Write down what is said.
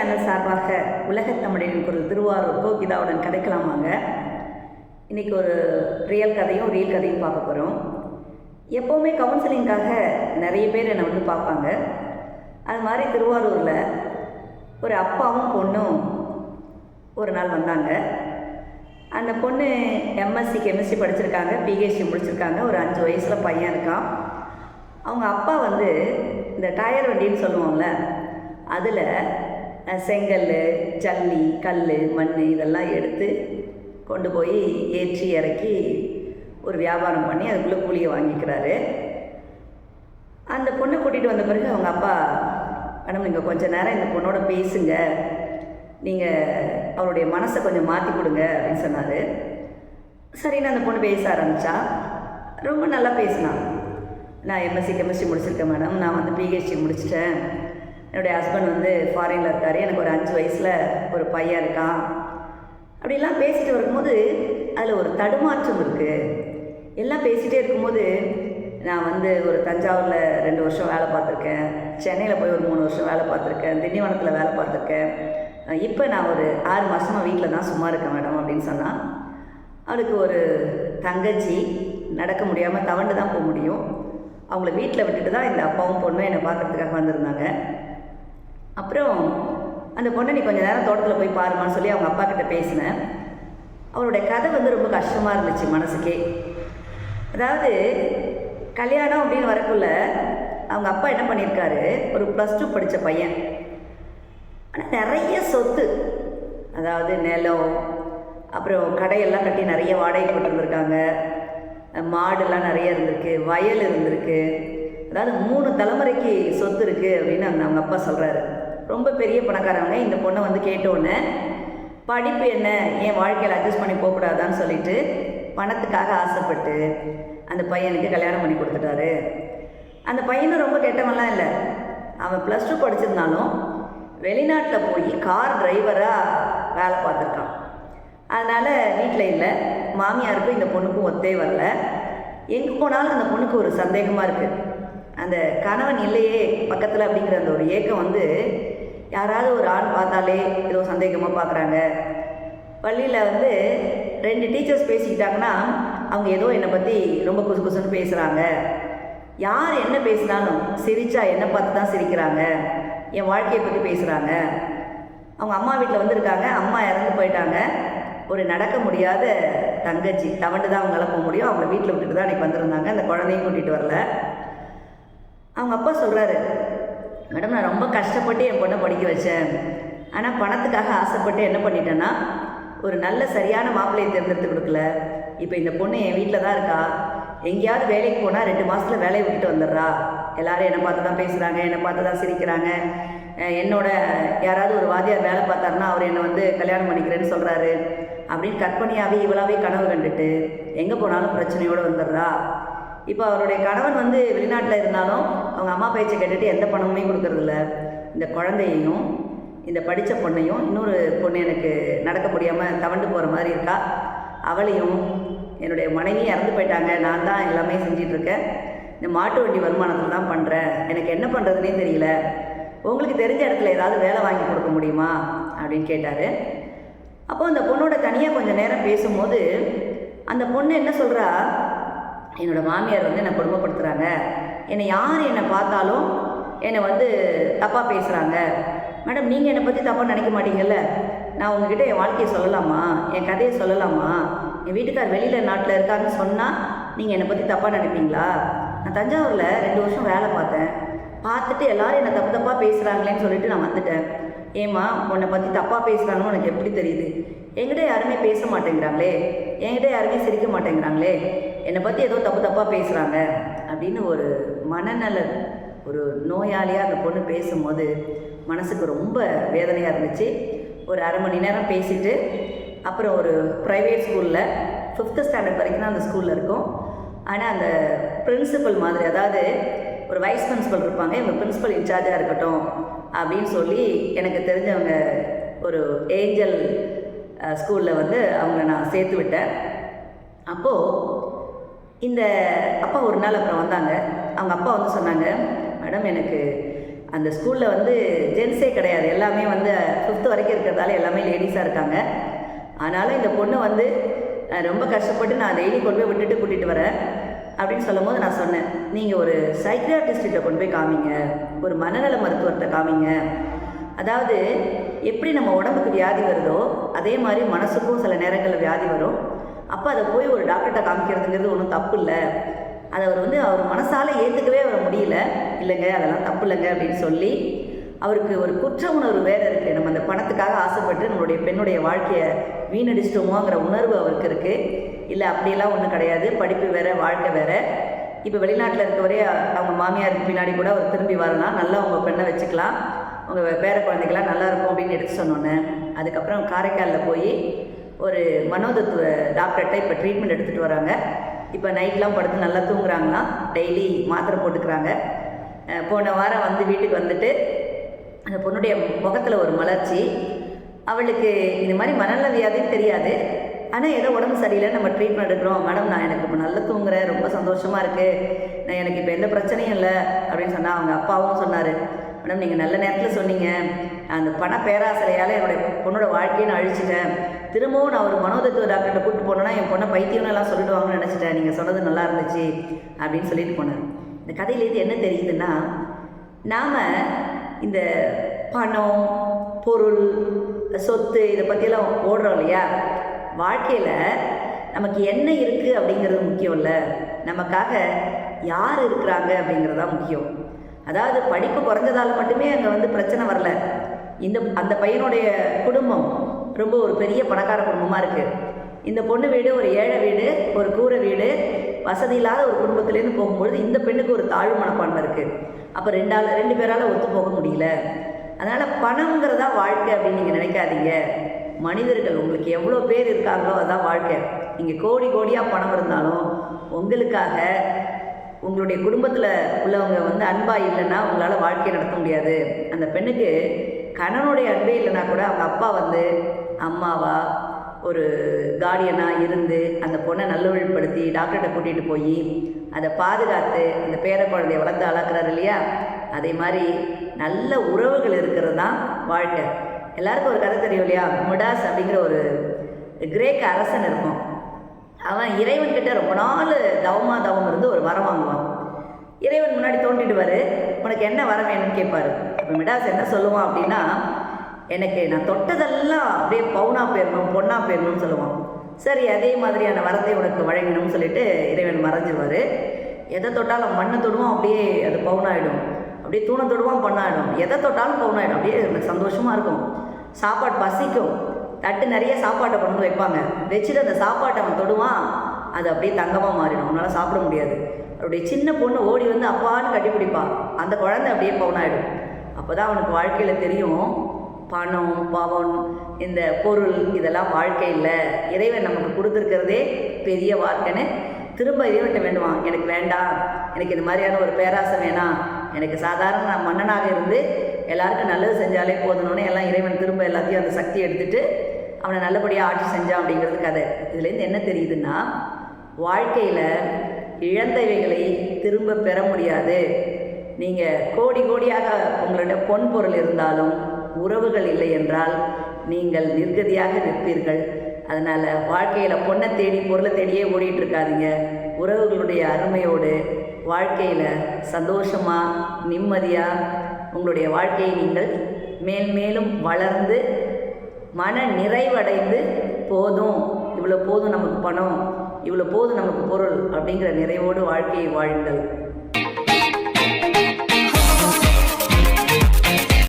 Channel சார்பாக உலகத் தமிழின் குரல் திருவாரூர் கோகிதாவுடன் கதைக்கலாமாங்க? இன்றைக்கி ஒரு ரியல் கதையும் ரியல் கதையும் பார்க்க போகிறோம் எப்போவுமே கவுன்சிலிங்காக நிறைய பேர் என்னை வந்து பார்ப்பாங்க. அது மாதிரி திருவாரூரில் ஒரு அப்பாவும் பொண்ணும் ஒரு நாள் வந்தாங்க. அந்த பொண்ணு எம்எஸ்சி கெமிஸ்ட்ரி படிச்சிருக்காங்க பிஹெச்டி முடிச்சிருக்காங்க. ஒரு அஞ்சு வயசில் பையன் இருக்கான். அவங்க அப்பா வந்து இந்த டயர் வண்டின்னு சொல்லுவோம்ல அதில் செங்கல் ஜல்லி கல் மண் இதெல்லாம் எடுத்து கொண்டு போய் ஏற்றி இறக்கி ஒரு வியாபாரம் பண்ணி அதுக்குள்ளே கூலியை வாங்கிக்கிறாரு. அந்த பொண்ணை கூட்டிகிட்டு வந்த பிறகு அவங்க அப்பா மேடம் நீங்கள் கொஞ்சம் நேரம் இந்த பொண்ணோட பேசுங்க. நீங்கள் அவருடைய மனசை கொஞ்சம் மாற்றி கொடுங்க அப்படின்னு சொன்னார். சரின்னு அந்த பொண்ணு பேச ஆரம்பித்தா ரொம்ப நல்லா பேசினான். நான் எம்எஸ்சி கெமிஸ்ட்ரி முடிச்சிருக்கேன் மேடம். நான் வந்து பிஹெச்டி முடிச்சிட்டேன். என்னுடைய ஹஸ்பண்ட் வந்து ஃபாரினில் இருக்கார். எனக்கு ஒரு அஞ்சு வயசில் ஒரு பையன் இருக்கான். அப்படிலாம் பேசிட்டு வரும்போது அதில் ஒரு தடுமாற்றம் இருக்குது எல்லாம் பேசிகிட்டே இருக்கும்போது நான் வந்து ஒரு தஞ்சாவூரில் ரெண்டு வருஷம் வேலை பார்த்துருக்கேன். சென்னையில் போய் ஒரு மூணு வருஷம் வேலை பார்த்துருக்கேன். திண்டிவனத்தில் வேலை பார்த்துருக்கேன். இப்போ நான் ஒரு ஆறு மாதமாக வீட்டில் தான் சும்மா இருக்கேன் மேடம் அப்படின்னு சொன்னால் அவளுக்கு ஒரு தங்கச்சி நடக்க முடியாமல் தவண்டு தான் போக முடியும். அவங்கள வீட்டில் விட்டுட்டு தான் இந்த அப்பாவும் பொண்ணும் என்னை பார்க்கறதுக்காக வந்திருந்தாங்க. அப்புறம் அந்த பொண்ணை நீ கொஞ்சம் நேரம் தோட்டத்தில் போய் பாருமான்னு சொல்லி அவங்க அப்பா கிட்ட பேசினேன். அவருடைய கதை வந்து ரொம்ப கஷ்டமாக இருந்துச்சு மனசுக்கே. அதாவது கல்யாணம் அப்படின்னு வரக்குள்ள அவங்க அப்பா என்ன பண்ணியிருக்காரு? ஒரு ப்ளஸ் டூ படித்த பையன். ஆனால் நிறைய சொத்து அதாவது நிலம் அப்புறம் கடையெல்லாம் கட்டி நிறைய வாடகை போட்டுருந்துருக்காங்க மாடுலாம் நிறைய இருந்திருக்கு வயல் இருந்திருக்கு. அதாவது மூணு தலைமுறைக்கு சொத்து இருக்குது அப்படின்னு அந்த அவங்க அப்பா சொல்கிறாரு ரொம்ப பெரிய பணக்காரவங்க. இந்த பொண்ணை வந்து கேட்டோன்னே படிப்பு என்ன? என் வாழ்க்கையில் அட்ஜஸ்ட் பண்ணி போகக்கூடாதான்னு சொல்லிட்டு பணத்துக்காக ஆசைப்பட்டு அந்த பையனுக்கு கல்யாணம் பண்ணி கொடுத்துட்டாரு. அந்த பையனும் ரொம்ப கெட்டவன்லாம் இல்லை. அவன் ப்ளஸ் டூ படிச்சிருந்தாலும் வெளிநாட்டில் போய் கார் டிரைவராக வேலை பார்த்துருக்கான். அதனால் வீட்டில் இல்லை. மாமியாருக்கும் இந்த பொண்ணுக்கும் ஒத்தே வரல. எங்கே போனாலும் அந்த பொண்ணுக்கு ஒரு சந்தேகமாக இருக்குது அந்த கணவன் இல்லையே பக்கத்தில் அப்படிங்கிற அந்த ஒரு ஏக்கம் வந்து யாராவது ஒரு ஆண் பார்த்தாலே ஏதோ சந்தேகமாக பார்க்குறாங்க. பள்ளியில் வந்து ரெண்டு டீச்சர்ஸ் பேசிக்கிட்டாங்கன்னா அவங்க ஏதோ என்னை பற்றி ரொம்ப குசு குசுன்னு பேசுகிறாங்க யார் என்ன பேசினாலும் சிரிச்சா என்னை பார்த்து தான் சிரிக்கிறாங்க. என் வாழ்க்கையை பற்றி பேசுகிறாங்க அவங்க அம்மா வீட்டில் வந்திருக்காங்க அம்மா இறந்து போயிட்டாங்க. ஒரு நடக்க முடியாத தங்கச்சி தவண்டு தான் அவங்களால போக முடியும். அவங்கள வீட்டில் விட்டுட்டு தான் அன்றைக்கி வந்திருந்தாங்க. அந்த குழந்தையும் கூட்டிகிட்டு வரல. அவங்க அப்பா சொல்கிறாரு மேடம் நான் ரொம்ப கஷ்டப்பட்டு என் பொண்ணை படிக்க வச்சேன். ஆனால் பணத்துக்காக ஆசைப்பட்டு என்ன பண்ணிட்டேன்னா ஒரு நல்ல சரியான மாப்பிள்ளையை தேர்ந்தெடுத்து கொடுக்கல. இப்போ இந்த பொண்ணு என் வீட்டில் தான் இருக்கா. எங்கேயாவது வேலைக்கு போனால் ரெண்டு மாதத்தில் வேலையை விட்டுட்டு வந்துடுறா. எல்லாரும் என்னை பார்த்து தான் பேசுகிறாங்க என்னை பார்த்து தான் சிரிக்கிறாங்க. என்னோட யாராவது ஒரு வாத்தியார் வேலை பார்த்தாருன்னா அவர் என்னை வந்து கல்யாணம் பண்ணிக்கிறேன்னு சொல்கிறாரு அப்படின்னு கற்பனையாகவே இவளாவே கனவு கண்டுட்டு எங்கே போனாலும் பிரச்சனையோடு வந்துடுறா. இப்போ அவருடைய கணவன் வந்து வெளிநாட்டில் இருந்தாலும் அவங்க அம்மா பேச்சை கேட்டுட்டு எந்த பணமுமே கொடுக்கறதில்ல. இந்த குழந்தையையும் இந்த படித்த பொண்ணையும் இன்னொரு பொண்ணு எனக்கு நடக்க முடியாமல் தவண்டு போகிற மாதிரி இருக்கா? அவளையும் என்னுடைய மனைவி இறந்து போயிட்டாங்க. நான் தான் எல்லாமே செஞ்சிட்ருக்கேன் இந்த மாட்டு வண்டி வருமானத்தில் தான் பண்ணுறேன் எனக்கு என்ன பண்ணுறதுனே தெரியல. உங்களுக்கு தெரிஞ்ச இடத்துல ஏதாவது வேலை வாங்கி கொடுக்க முடியுமா? அப்படின்னு கேட்டார். அப்போது அந்த பொண்ணோட தனியாக கொஞ்சம் நேரம் பேசும்போது அந்த பொண்ணு என்ன சொல்கிறா என்னோட மாமியார் வந்து என்னை கொடுமைப்படுத்துகிறாங்க என்னை யார் என்னை பார்த்தாலும் என்னை வந்து தப்பாக பேசுகிறாங்க மேடம் நீங்கள் என்னை பற்றி தப்பாக நினைக்க மாட்டீங்கல்ல? நான் உங்ககிட்ட என் வாழ்க்கையை சொல்லலாமா? என் கதையை சொல்லலாமா? என் வீட்டுக்கார் வெளியில் நாட்டில் இருக்காருன்னு சொன்னால் நீங்கள் என்னை பற்றி தப்பாக நினைப்பீங்களா? நான் தஞ்சாவூரில் ரெண்டு வருஷம் வேலை பார்த்தேன். பார்த்துட்டு எல்லோரும் என்னை தப்பு தப்பாக பேசுகிறாங்களேன்னு சொல்லிட்டு நான் வந்துட்டேன். ஏம்மா உன்னை பற்றி தப்பாக பேசுகிறாங்கன்னு உனக்கு எப்படி தெரியுது? என்கிட்ட யாருமே பேச மாட்டேங்கிறாங்களே. என்கிட்ட யாருமே சிரிக்க மாட்டேங்கிறாங்களே. என்னை பற்றி ஏதோ தப்பு தப்பாக பேசுகிறாங்க அப்படின்னு ஒரு மனநல ஒரு நோயாளியாக அந்த பொண்ணு பேசும்போது மனசுக்கு ரொம்ப வேதனையாக இருந்துச்சு. ஒரு அரை மணி நேரம் பேசிட்டு அப்புறம் ஒரு ப்ரைவேட் ஸ்கூலில் ஃபிஃப்த்து ஸ்டாண்டர்ட் வரைக்கும் தான் அந்த ஸ்கூலில் இருக்கும். ஆனால் அந்த பிரின்சிபல் மாதிரி அதாவது ஒரு வைஸ் பிரின்சிபல் இருப்பாங்க இவங்க பிரின்சிபல் இன்சார்ஜாக இருக்கட்டும் அப்படின்னு சொல்லி எனக்கு தெரிஞ்சவங்க ஒரு ஏஞ்சல் ஸ்கூலில் வந்து அவங்க நான் சேர்த்து விட்டேன். அப்போது இந்த அப்பா ஒரு நாள் அப்புறம் வந்தாங்க. அவங்க அப்பா வந்து சொன்னாங்க மேடம் எனக்கு அந்த ஸ்கூலில் வந்து ஜென்ஸே கிடையாது. எல்லாமே வந்து ஃபிஃப்த் வரைக்கும் இருக்கிறதால எல்லாமே லேடிஸாக இருக்காங்க. அதனால் இந்த பொண்ணு வந்து ரொம்ப கஷ்டப்பட்டு நான் டெய்லி கொண்டு போய் விட்டுட்டு கூட்டிகிட்டு வரேன். அப்படின்னு சொல்லும் போது நான் சொன்னேன் நீங்கள் ஒரு சைக்கியாட்ரிஸ்ட்டை கொண்டு போய் காமிங்க. ஒரு மனநல மருத்துவர்கிட்ட காமிங்க. அதாவது எப்படி நம்ம உடம்புக்கு வியாதி வருதோ அதே மாதிரி மனசுக்கும் சில நேரங்களில் வியாதி வரும். அப்போ அதை போய் ஒரு டாக்டர்கிட்ட காமிக்கிறதுங்கிறது ஒன்றும் தப்பு இல்லை அதை அவர் வந்து அவர் மனசால் ஏற்றுக்கவே அவர் முடியல. இல்லைங்க அதெல்லாம் தப்பு இல்லைங்க அப்படின்னு சொல்லி அவருக்கு ஒரு குற்ற உணர்வு வேறு இருக்குது நம்ம அந்த பணத்துக்காக ஆசைப்பட்டு நம்மளுடைய பெண்ணுடைய வாழ்க்கையை வீணடிச்சிட்டோமோங்கிற உணர்வு அவருக்கு இருக்குது இல்லை அப்படியெல்லாம் ஒன்றும் கிடையாது. படிப்பு வேறு வாழ்க்கை வேறு. இப்போ வெளிநாட்டில் இருக்கவரே அவங்க மாமியாருக்கு பின்னாடி கூட அவர் திரும்பி வரலாம். நல்லா உங்கள் பெண்ணை வச்சுக்கலாம். உங்கள் பேர குழந்தைகளாம் நல்லா இருக்கும் அப்படின்னு எடுத்து சொன்னோன்னே. அதுக்கப்புறம் காரைக்காலில் போய் ஒரு மனோதத்துவ டாக்டர்கிட்ட இப்போ ட்ரீட்மெண்ட் எடுத்துகிட்டு வராங்க. இப்போ நைட்லாம் படுத்து நல்லா தூங்குறாங்களாம். டெய்லி மாத்திரை போட்டுக்கிறாங்க. போன வாரம் வந்து வீட்டுக்கு வந்துட்டு அந்த பொண்ணுடைய முகத்தில் ஒரு மலர்ச்சி. அவளுக்கு இந்த மாதிரி மனநல வியாதின்னு தெரியாது. ஆனால் ஏதோ உடம்பு சரியில்லை நம்ம ட்ரீட்மெண்ட் எடுக்கிறோம். மேடம் நான் எனக்கு இப்போ நல்லா தூங்குறேன். ரொம்ப சந்தோஷமாக இருக்குது நான் எனக்கு இப்போ எந்த பிரச்சனையும் இல்லை. அப்படின்னு சொன்னால் அவங்க அப்பாவும் சொன்னார். மேடம் நீங்கள் நல்ல நேரத்தில் சொன்னீங்க. அந்த பண பேராசையால் என்னுடைய பொண்ணோட வாழ்க்கையை நான் அழிச்சிட்டேன். திரும்பவும் நான் ஒரு மனோதத்துவ டாக்டர்கிட்ட கூப்பிட்டு போனேன்னா என் பொண்ணை பைத்தியம்னு எல்லாம் சொல்லிடுவாங்கன்னு நினச்சிட்டேன். நீங்கள் சொன்னது நல்லா இருந்துச்சு அப்படின்னு சொல்லிட்டு போனார். இந்த கதையிலேருந்து என்ன தெரியுதுன்னா நாம் இந்த பணம் பொருள் சொத்து இதை பற்றியெல்லாம் ஓடுறோம் இல்லையா? வாழ்க்கையில் நமக்கு என்ன இருக்குது அப்படிங்கிறது முக்கியம் இல்லை. நமக்காக யார் இருக்கிறாங்க அப்படிங்கிறது தான் முக்கியம். அதாவது படிப்பு குறைஞ்சதால் மட்டுமே அங்கே வந்து பிரச்சனை வரல. இந்த அந்த பையனுடைய குடும்பம் ரொம்ப ஒரு பெரிய பணக்கார குடும்பமாக இருக்குது இந்த பொண்ணு வீடு ஒரு ஏழை வீடு ஒரு கூரை வீடு வசதி இல்லாத ஒரு குடும்பத்துலேருந்து போகும்பொழுது இந்த பெண்ணுக்கு ஒரு தாழ்வு மனப்பான்மை இருக்குது அப்போ ரெண்டால் ரெண்டு பேரால் ஒத்து போக முடியல. அதனால் பணங்கிறதா வாழ்க்கை அப்படின்னு நீங்கள் நினைக்காதீங்க. மனிதர்கள் உங்களுக்கு எவ்வளோ பேர் இருக்காங்களோ அதான் வாழ்க்கை. நீங்கள் கோடி கோடியாக பணம் இருந்தாலும் உங்களுக்காக உங்களுடைய குடும்பத்தில் உள்ளவங்க வந்து அன்பாக இல்லைன்னா உங்களால் வாழ்க்கையை நடத்த முடியாது. அந்த பெண்ணுக்கு கணவனுடைய அன்பே இல்லைனா கூட அவங்க அப்பா வந்து அம்மாவா ஒரு கார்டியனாக இருந்து அந்த பொண்ணை நல்லொழிப்படுத்தி டாக்டர்கிட்ட கூட்டிகிட்டு போய் அதை பாதுகாத்து அந்த பேர குழந்தைய வளர்த்து அளக்குறாரு இல்லையா? அதே மாதிரி நல்ல உறவுகள் இருக்கிறது தான் வாழ்க்கை. எல்லாருக்கும் ஒரு கதை தெரியும் இல்லையா? முடாஸ் அப்படிங்கிற ஒரு கிரேக்க அரசன் இருக்கும். அவன் இறைவன்கிட்ட ரொம்ப நாள் தவமாக தவம் இருந்து ஒரு வரம் வாங்குவான். இறைவன் முன்னாடி தோண்டிடுவார் உனக்கு என்ன வர வேணும்னு கேட்பார். அப்போ மிடாஸ் என்ன சொல்லுவான் அப்படின்னா எனக்கு நான் தொட்டதெல்லாம் அப்படியே பவுனா போயிடணும் பொண்ணா போயிடணும்னு சொல்லுவான். சரி அதே மாதிரியான வரத்தை உனக்கு வழங்கணும்னு சொல்லிட்டு இறைவன் மறைஞ்சிருவார். எதை தொட்டாலும் மண்ணை தொடுவோம் அப்படியே அது பவுனாயிடும். அப்படியே தூணை தொடுவான் பண்ணாயிடும் எதை தொட்டாலும் பவுனாயிடும். அப்படியே எனக்கு சந்தோஷமாக இருக்கும். சாப்பாடு பசிக்கும். தட்டு நிறைய சாப்பாட்டை கொண்டு வந்து வைப்பாங்க. வச்சுட்டு அந்த சாப்பாட்டை அவன் தொடுவான் அது அப்படியே தங்கமாக மாறிடும். அவனால் சாப்பிட முடியாது. அப்படியே சின்ன பொண்ணு ஓடி வந்து அப்பான்னு கட்டி பிடிப்பான் அந்த குழந்தை அப்படியே பவுனாயிடும். அப்போ தான் அவனுக்கு வாழ்க்கையில் தெரியும் பணம் பவன் இந்த பொருள் இதெல்லாம் வாழ்க்கை இல்லை. இறைவன் நமக்கு கொடுத்துருக்கிறதே பெரிய வாழ்க்கைன்னு திரும்ப இறைவன்கிட்ட வேண்டுவான். எனக்கு வேண்டாம். எனக்கு இது மாதிரியான ஒரு பேராசை வேணாம். எனக்கு சாதாரண நான் மன்னனாக இருந்து எல்லாருக்கும் நல்லது செஞ்சாலே போதணும்னு எல்லாம் இறைவன் திரும்ப எல்லாத்தையும் அந்த சக்தி எடுத்துட்டு அவனை நல்லபடியாக ஆட்சி செஞ்சான் அப்படிங்கிறது கதை. இதுலேருந்து என்ன தெரியுதுன்னா வாழ்க்கையில் இழந்தவைகளை திரும்ப பெற முடியாது. நீங்கள் கோடி கோடியாக உங்களோட பொன் பொருள் இருந்தாலும் உறவுகள் இல்லை என்றால் நீங்கள் நிர்கதியாக நிற்பீர்கள். அதனால் வாழ்க்கையில் பொண்ணை தேடி பொருளை தேடியே ஓடிட்டு இருக்காதீங்க. உறவுகளுடைய அருமையோடு வாழ்க்கையில் சந்தோஷமாக நிம்மதியாக உங்களுடைய வாழ்க்கையை நீங்கள் மேல் மேலும் வளர்ந்து மன நிறைவடைந்து போதும். இவ்வளோ போதும் நமக்கு பணம். இவ்வளோ போது நமக்கு பொருள் அப்படிங்கிற நிறைவோடு வாழ்க்கையை வாழுங்கள்.